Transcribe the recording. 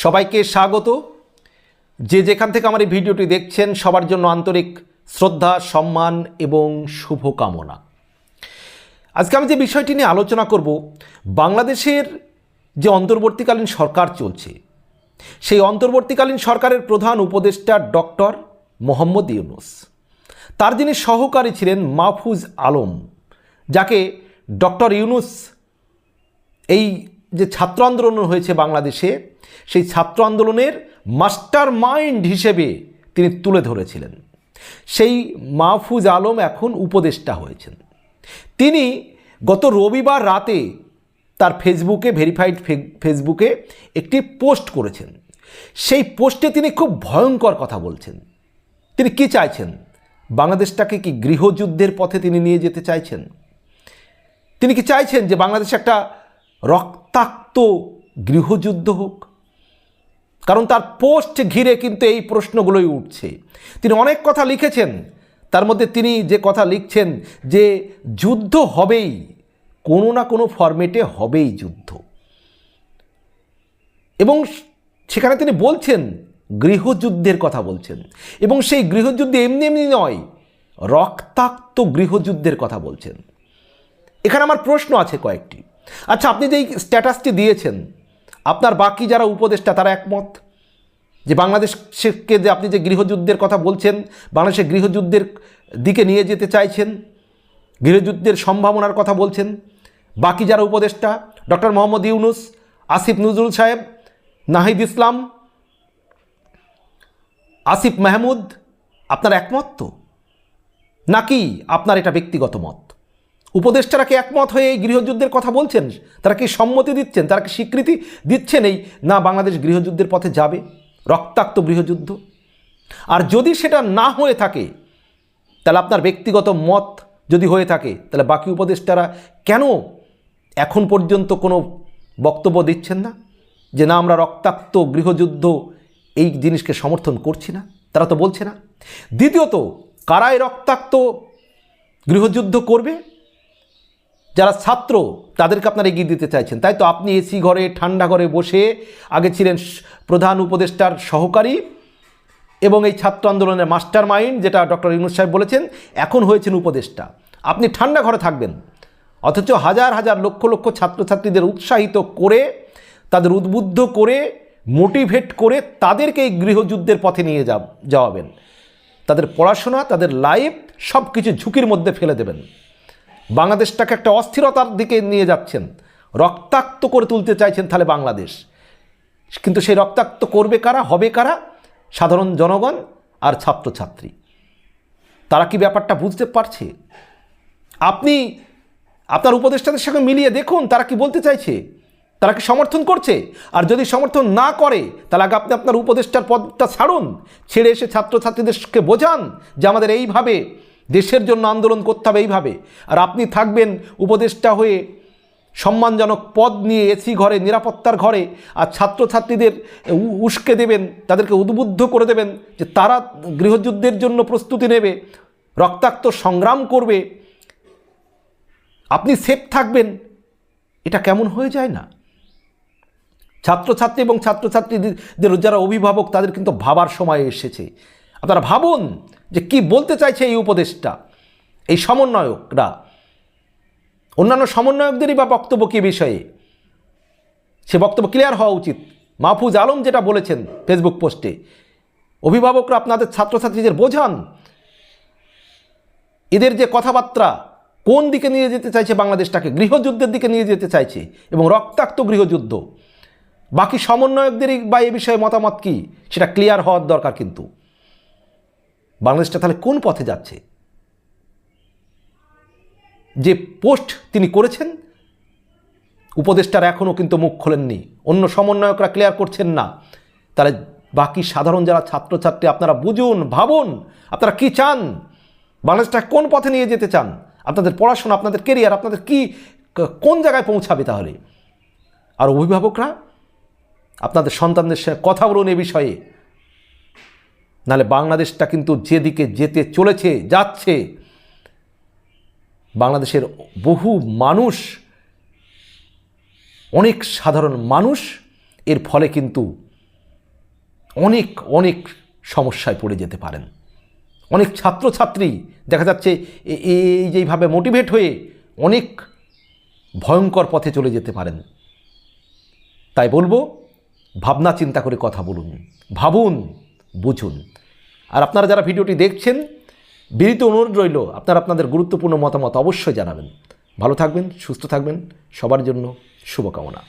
সবাইকে স্বাগত। যে যেখান থেকে আমার এই ভিডিওটি দেখছেন, সবার জন্য আন্তরিক শ্রদ্ধা, সম্মান এবং শুভকামনা। আজকে আমি যে বিষয়টি নিয়ে আলোচনা করব, বাংলাদেশের যে অন্তর্বর্তীকালীন সরকার চলছে, সেই অন্তর্বর্তীকালীন সরকারের প্রধান উপদেষ্টা ডক্টর মোহাম্মদ ইউনুস। তার যিনি সহকারী ছিলেন মাহফুজ আলম, যাকে ডক্টর ইউনুস এই যে ছাত্র আন্দোলন হয়েছে বাংলাদেশে, সেই ছাত্র আন্দোলনের মাস্টার মাইন্ড হিসেবে তিনি তুলে ধরেছিলেন। সেই মাহফুজ আলম এখন উপদেষ্টা হয়েছেন। তিনি গত রবিবার রাতে তার ফেসবুকে, ভেরিফাইড ফেসবুকে একটি পোস্ট করেছেন। সেই পোস্টে তিনি খুব ভয়ঙ্কর কথা বলছেন। তিনি কি চাইছেন? বাংলাদেশটাকে কি গৃহযুদ্ধের পথে তিনি নিয়ে যেতে চাইছেন? তিনি কি চাইছেন যে বাংলাদেশ একটা রক্তাক্ত গৃহযুদ্ধ হোক। কারণ তার পোস্ট ঘিরে কিন্তু এই প্রশ্নগুলোই উঠছে। তিনি অনেক কথা লিখেছেন। তার মধ্যে তিনি যে কথা লিখছেন যে যুদ্ধ হবেই, কোনো না কোনো ফরম্যাটে হবেই যুদ্ধ। এবং সেখানে তিনি বলছেন, গৃহযুদ্ধের কথা বলছেন। এবং সেই গৃহযুদ্ধে এমনি এমনি নয়, রক্তাক্ত গৃহযুদ্ধের কথা বলছেন। এখানে আমার প্রশ্ন আছে কয়েকটি। আচ্ছা আপনি যে স্ট্যাটাসটি দিয়েছেন, আপনার বাকি যারা উপদেষ্টা, তারা একমত? যে বাংলাদেশকে যে আপনি যে গৃহযুদ্ধের কথা বলছেন বাংলাদেশের গৃহযুদ্ধের দিকে নিয়ে যেতে চাইছেন, গৃহযুদ্ধের সম্ভাবনার কথা বলছেন, বাকি যারা উপদেষ্টা, ডক্টর মোহাম্মদ ইউনুস, আসিফ নজরুল সাহেব, নাহিদ ইসলাম, আসিফ মাহমুদ, আপনার একমত তো? নাকি আপনার এটা ব্যক্তিগত মত? উপদেষ্টারা কি একমত হয়ে এই গৃহযুদ্ধের কথা বলছেন? তারা কি সম্মতি দিচ্ছেন? তারা কি স্বীকৃতি দিচ্ছেন এই না বাংলাদেশ গৃহযুদ্ধের পথে যাবে? রক্তাক্ত গৃহযুদ্ধ? আর যদি সেটা না হয়ে থাকে, তাহলে আপনার ব্যক্তিগত মত যদি হয়ে থাকে, তাহলে বাকি উপদেষ্টারা কেন এখন পর্যন্ত কোনো বক্তব্য দিচ্ছেন না? যে না, আমরা রক্তাক্ত গৃহযুদ্ধ এই জিনিসকে সমর্থন করছি না? তারা তো বলছে না। দ্বিতীয়ত, কারাই রক্তাক্ত গৃহযুদ্ধ করবে? যারা ছাত্র, তাদেরকে আপনারা এগিয়ে দিতে চাইছেন। তাই তো আপনি এসি ঘরে, ঠান্ডা ঘরে বসে আগে ছিলেন প্রধান উপদেষ্টার সহকারী এবং এই ছাত্র আন্দোলনের মাস্টার মাইন্ড যেটা ডক্টর ইউনুস সাহেব বলেছেন, এখন হয়েছেন উপদেষ্টা। আপনি ঠান্ডা ঘরে থাকবেন। অথচ হাজার হাজার লক্ষ লক্ষ ছাত্রছাত্রীদের উৎসাহিত করে, তাদের উদ্বুদ্ধ করে, মোটিভেট করে তাদেরকে এই গৃহযুদ্ধের পথে নিয়ে যাওয়াবেন। তাদের পড়াশোনা, তাদের লাইফ সব কিছু ঝুঁকির মধ্যে ফেলে দেবেন। বাংলাদেশটাকে একটা অস্থিরতার দিকে নিয়ে যাচ্ছেন। রক্তাক্ত করে তুলতে চাইছেন তাহলে বাংলাদেশ। কিন্তু সেই রক্তাক্ত করবে কারা, হবে কারা? সাধারণ জনগণ আর ছাত্রছাত্রী। তারা কি ব্যাপারটা বুঝতে পারছে? আপনি, আপনার উপদেষ্টাদের সঙ্গে মিলিয়ে দেখুন, তারা কি বলতে চাইছে? তারা কি সমর্থন করছে? আর যদি সমর্থন না করে, তাহলে আগে আপনি আপনার উপদেষ্টার পদটা ছাড়ুন। ছেড়ে এসে ছাত্রছাত্রীদেরকে বোঝান যে আমাদের এইভাবে দেশের জন্য আন্দোলন করতে হবে এইভাবে। আর আপনি থাকবেন উপদেষ্টা হয়ে সম্মানজনক পদ নিয়ে এসি ঘরে, নিরাপত্তার ঘরে, আর ছাত্রছাত্রীদের উস্কে দেবেন, তাদেরকে উদ্বুদ্ধ করে দেবেন যে তারা গৃহযুদ্ধের জন্য প্রস্তুতি নেবে, রক্তাক্ত সংগ্রাম করবে। আপনি সেফ থাকবেন, এটা কেমন হয়ে যায় না? ছাত্রছাত্রী এবং ছাত্রছাত্রীদের, যারা অভিভাবক তাদের কিন্তু ভাবার সময় এসেছে। আপনারা ভাবুন যে কি বলতে চাইছে এই উপদেশটা, এই সমন্বয়করা। অন্যান্য সমন্বয়কদেরই বা বক্তব্য কী বিষয়ে? সে বক্তব্য ক্লিয়ার হওয়া উচিত। মাহফুজ আলম যেটা বলেছেন ফেসবুক পোস্টে অভিভাবকরা আপনাদের ছাত্রছাত্রীদের বোঝান, এদের যে কথাবার্তা কোন দিকে নিয়ে যেতে চাইছে বাংলাদেশটাকে, গৃহযুদ্ধের দিকে নিয়ে যেতে চাইছে এবং রক্তাক্ত গৃহযুদ্ধ। বাকি সমন্বয়কদেরই বা এ বিষয়ে মতামত কি, সেটা ক্লিয়ার হওয়ার দরকার কিন্তু। বাংলাদেশটা তাহলে কোন পথে যাচ্ছে? যে পোস্ট তিনি করেছেন, উপদেষ্টার এখনও কিন্তু মুখ খোলেননি। অন্য সমন্বয়করা ক্লিয়ার করছেন না। তাহলে বাকি সাধারণ যারা ছাত্রছাত্রী, আপনারা বুঝুন, ভাবুন, আপনারা কি চান? বাংলাদেশটা কোন পথে নিয়ে যেতে চান? আপনাদের পড়াশোনা, আপনাদের কেরিয়ার আপনাদের কি কোন জায়গায় পৌঁছাবে তাহলে? আর অভিভাবকরা, আপনাদের সন্তানদের সাথে কথা বলুন এ বিষয়ে। নাহলে বাংলাদেশটা কিন্তু যেদিকে যেতে চলেছে, যাচ্ছে। বাংলাদেশের বহু মানুষ, অনেক সাধারণ মানুষ, এর ফলে কিন্তু অনেক অনেক সমস্যায় পড়ে যেতে পারেন। অনেক ছাত্রছাত্রী, দেখা যাচ্ছে এই যেইভাবে মোটিভেট হয়ে অনেক ভয়ঙ্কর পথে চলে যেতে পারেন। তাই বলব, ভাবনা চিন্তা করে কথা বলুন, ভাবুন, বুঝুন। আর আপনারা যারা ভিডিওটি দেখছেন, বিনীত অনুরোধ রইল, আপনারা আপনাদের গুরুত্বপূর্ণ মতামত অবশ্যই জানাবেন। ভালো থাকবেন, সুস্থ থাকবেন, সবার জন্য শুভকামনা।